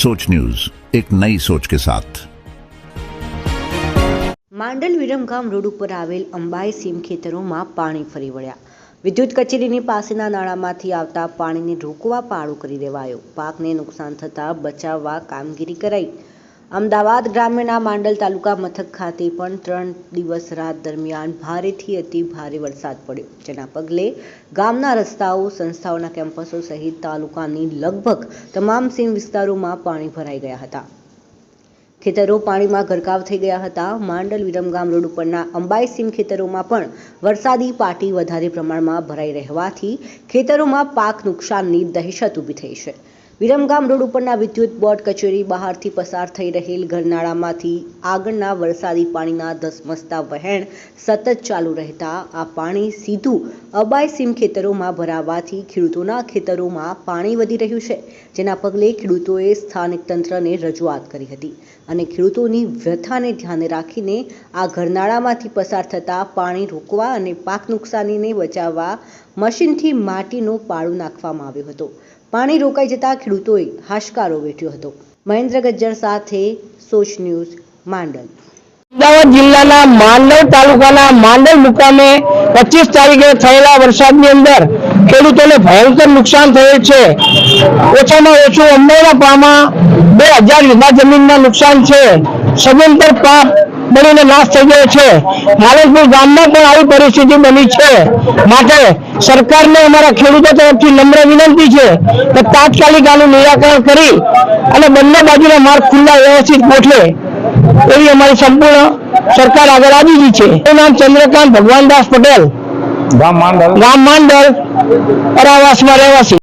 सोच न्यूज एक नई सोच के साथ માંડલ વિરમગામ રોડ ઉપર આવેલ અંબાઈ સીમ ખેતરોમાં પાણી ફરી વળ્યા વિદ્યુત કચેરીની પાસેના નાળામાંથી આવતા પાણીને રોકવા પાળો કરી દેવાયો પાકને નુકસાન થતાં બચાવવા કામગીરી કરાઈ અમદાવાદ ગ્રામ્યના માંડલ તાલુકા મથક ખાતે પણ ત્રણ દિવસ રાત દરમિયાન ભારેથી અતિ ભારે વરસાદ પડ્યો. જેના પગલે ગામના રસ્તાઓ, સંસ્થાઓના કેમ્પસો સહિત તાલુકાની લગભગ તમામ સીમ વિસ્તારોમાં પાણી ભરાઈ ગયા હતા. ખેતરો પાણીમાં ગરકાવ થઈ ગયા હતા. માંડલ વિરમગામ રોડ ઉપરના અંબાઈ સીમ ખેતરોમાં પણ વરસાદી પાટી વધારે પ્રમાણમાં ભરાઈ રહેવાથી ખેતરોમાં પાક નુકસાનની દહેશત ઊભી થઈ છે. વિરમગામ રોડ ઉપરના વિદ્યુત બોર્ડ કચેરી બહારથી પસાર થઈ રહેલ ઘરનાળામાંથી આગળના વરસાદી પાણીના ધસમસતા વહેણ સતત ચાલુ રહેતા આ પાણી સીધું અબાયસીમ ખેતરોમાં ભરાવાથી ખેડૂતોના ખેતરોમાં પાણી વધી રહ્યું છે, જેના પગલે ખેડૂતોએ સ્થાનિક તંત્રને રજૂઆત કરી હતી અને ખેડૂતોની વ્યથાને ધ્યાને રાખીને આ ઘરનાળામાંથી પસાર થતા પાણી રોકવા અને પાક નુકસાનીને બચાવવા મશીનથી માટીનો પાળો નાખવામાં આવ્યો હતો. પાણી રોકાઈ જતા ખેડૂતોએ હાશકારો વેઠ્યો હતો. મહેન્દ્ર ગજ્જર સાથે સોચ ન્યૂઝ માંડલ. અમદાવાદ જિલ્લાના માંડલ તાલુકાના માંડલ મુકામે પચીસ તારીખે થયેલા વરસાદની અંદર ખેડૂતોને ભયંકર નુકસાન થયેલ છે. ઓછામાં ઓછું અંબાઈના પામાં બે હજાર વીઘા જમીનના નુકસાન છે. સદંતર પાક બળીને નાશ થઈ ગયો છે. માલનપુર ગામમાં પણ આવી પરિસ્થિતિ બની છે. માટે સરકારને અમારા ખેડૂતો તરફથી નમ્ર વિનંતી છે કે તાત્કાલિક આનું નિરાકરણ કરી અને બંને બાજુના માર્ગ ખુલ્લા વ્યવસ્થિત ગોઠવે એવી અમારી સંપૂર્ણ સરકાર આગળ આવી છે. એનું નામ ચંદ્રકાંત ભગવાનદાસ પટેલ. ગામ માંડલ. ગામ માંડલ અરાવાસમાં રહેવાસી.